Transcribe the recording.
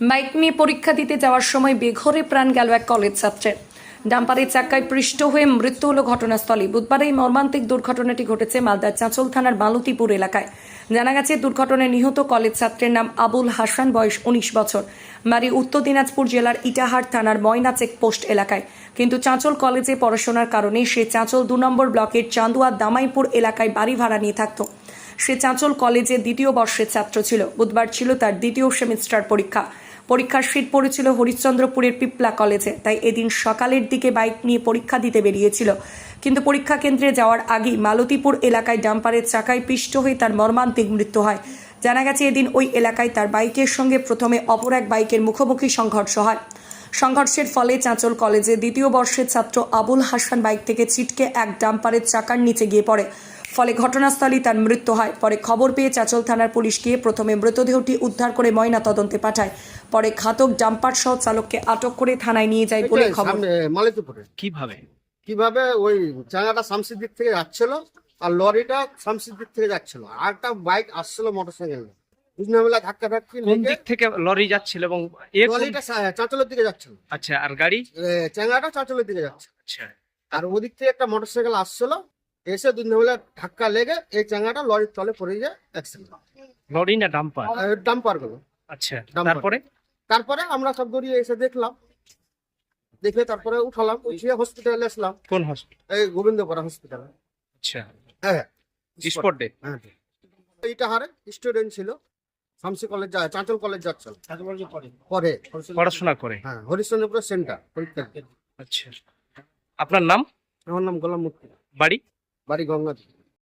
Bike নিয়ে পরীক্ষা দিতে যাওয়ার সময় বেঘরে প্রাণ গেল এক কলেজ ছাত্রের। ডাম্পারের চাক্কায় পৃষ্ঠ হয়ে মৃত্যু হলো ঘটনাস্থলে বুধবার এই মর্মান্তিক দুর্ঘটনাটি ঘটেছে মালদার চাঁচল থানার বালুতিপুর এলাকায়। জানা গেছে, দুর্ঘটনায় নিহত কলেজ ছাত্রের নাম আবুল হাসান, বয়স উনিশ বছর। বাড়ি উত্তর দিনাজপুর জেলার ইটাহার থানার ময়না চেকপোস্ট এলাকায়। কিন্তু চাঁচল কলেজে পড়াশোনার কারণে সে চাঁচল দু নম্বর ব্লকের চান্দুয়া দামাইপুর এলাকায় বাড়ি ভাড়া নিয়ে থাকতো। সে চাঁচল কলেজে দ্বিতীয় বর্ষের ছাত্র ছিল। বুধবার ছিল তার দ্বিতীয় সেমিস্টার পরীক্ষা। পরীক্ষার সিট পড়েছিল হরিশ্চন্দ্রপুরের পিপলা কলেজে, তাই এদিন সকালের দিকে বাইক নিয়ে পরীক্ষা দিতে বেরিয়েছিল। কিন্তু পরীক্ষা কেন্দ্রে যাওয়ার আগেই মালতীপুর এলাকায় ডাম্পারের চাকায় পিষ্ট হয়ে তার মর্মান্তিক মৃত্যু হয়। জানা গেছে এদিন ওই এলাকায় তার বাইকের সঙ্গে প্রথমে অপর এক বাইকের মুখোমুখি সংঘর্ষ হয়। সংঘর্ষের ফলে চাঁচল কলেজে দ্বিতীয় বর্ষের ছাত্র আবুল হাসান বাইক থেকে ছিটকে এক ডাম্পারের চাকার নিচে গিয়ে পড়ে। ফলে ঘটনাস্থলেই তার মৃত্যু হয়। পরে খবর পেয়ে চাঁচল থানার পুলিশ গিয়ে প্রথমে মৃতদেহটি উদ্ধার করে ময়না তদন্তে পাঠায়। পরে ঘাতক ডাম্পার সহ চালককে আটক করে থানায় নিয়ে যায় বলে খবর। মালিকপুরে কীভাবে? কীভাবে ওই চাঙাটা শামসির দিক থেকে যাচ্ছিল আর লরিটা শামসির দিক থেকে যাচ্ছিল। আর একটা বাইক আসছিল মোটর সাইকেল ধাক্কা ধাক্কি কোন দিক থেকে লরি যাচ্ছিল এবং লরিটা চাঁচলের দিকে যাচ্ছিল। আচ্ছা আর গাড়ি? চাঙাটা চাঁচলের দিকে যাচ্ছে আচ্ছা। আর ওদিক থেকে একটা মোটর সাইকেল আসছিল। এসে দুজনে ধাক্কা লেগে এই চাঙাটা লরির তলে পড়ে যায় অ্যাক্সিডেন্ট লরি না ডাম্পার ডাম্পারগুলো। আচ্ছা তারপরে? তারপরে আমরা সব দড়িয়ে এসে দেখলাম। দেখে তারপরে উঠালাম উঠিয়ে হসপিটালে আসলাম। কোন হসপিটাল এই গোবিন্দপাড়া হসপিটালে আচ্ছা। হ্যাঁ স্পট ডে হ্যাঁ এইটা হারে স্টুডেন্ট ছিল। শামসি কলেজ যায় চাঁচল কলেজ যাচ্ছিল। পরে। পড়াশোনা করে? হ্যাঁ হরিশ্চন্দ্রপুর সেন্টার পরীক্ষা। আচ্ছা। আপনার নাম? আমার নাম গোলাম মুক্তি। বাড়ি? বাড়ি গঙ্গা